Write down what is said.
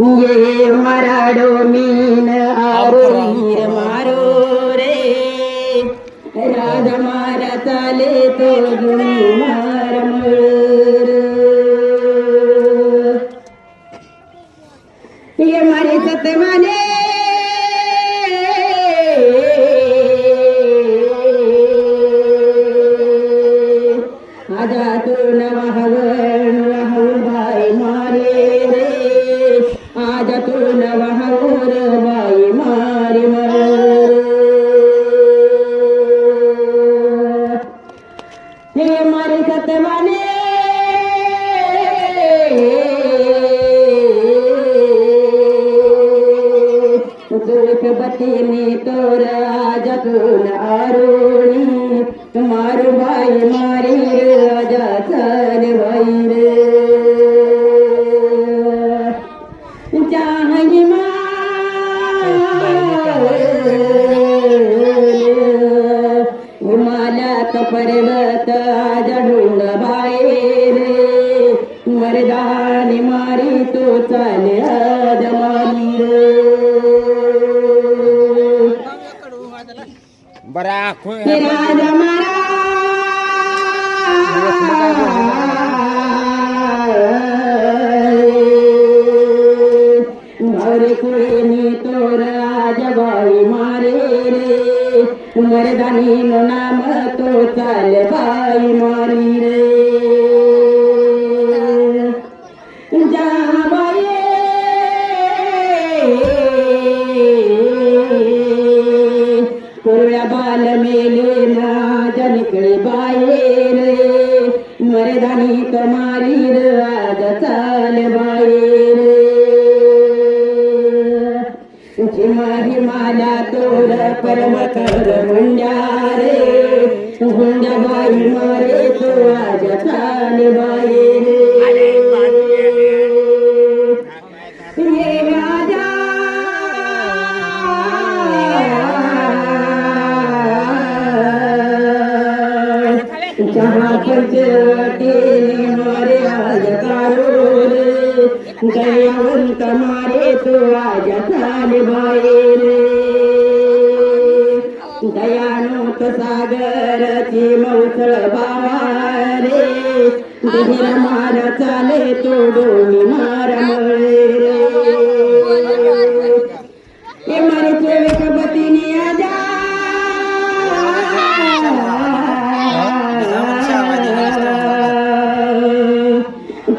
ये मराडो मीन आरो वीर मारो रे राजा मारा चाले तो जुनी मार मयूर. ये मारे सतमाने आजा नवहवर भाई मारे मर हे मारे सतमाने दुख बती में तोर जतून आरोणी मारो भाई मारी राजा चल भाई रे चाही हिमालयात पर्वत जडून बाहेर मारी तो चाले बरा राजा राजा बाई मारे रे मरदानी नो नाम तो चाल बाई मारी रे जाबाये कोळ्या बाल मेले ना जनिकडे बाये रे मरदानी कमारी रे आज चाल बाये हिमा हिमाला तोर परम कर गुंड्या रे. गुंड्या बाई मारे तो आज चाल रे. जयवंत मारे तू आज चाल बाहेर दयानोत सागरची मौसळ बाबा रे दिहिर मार चाले तू डोमी मार मळे रे इमारचे विकब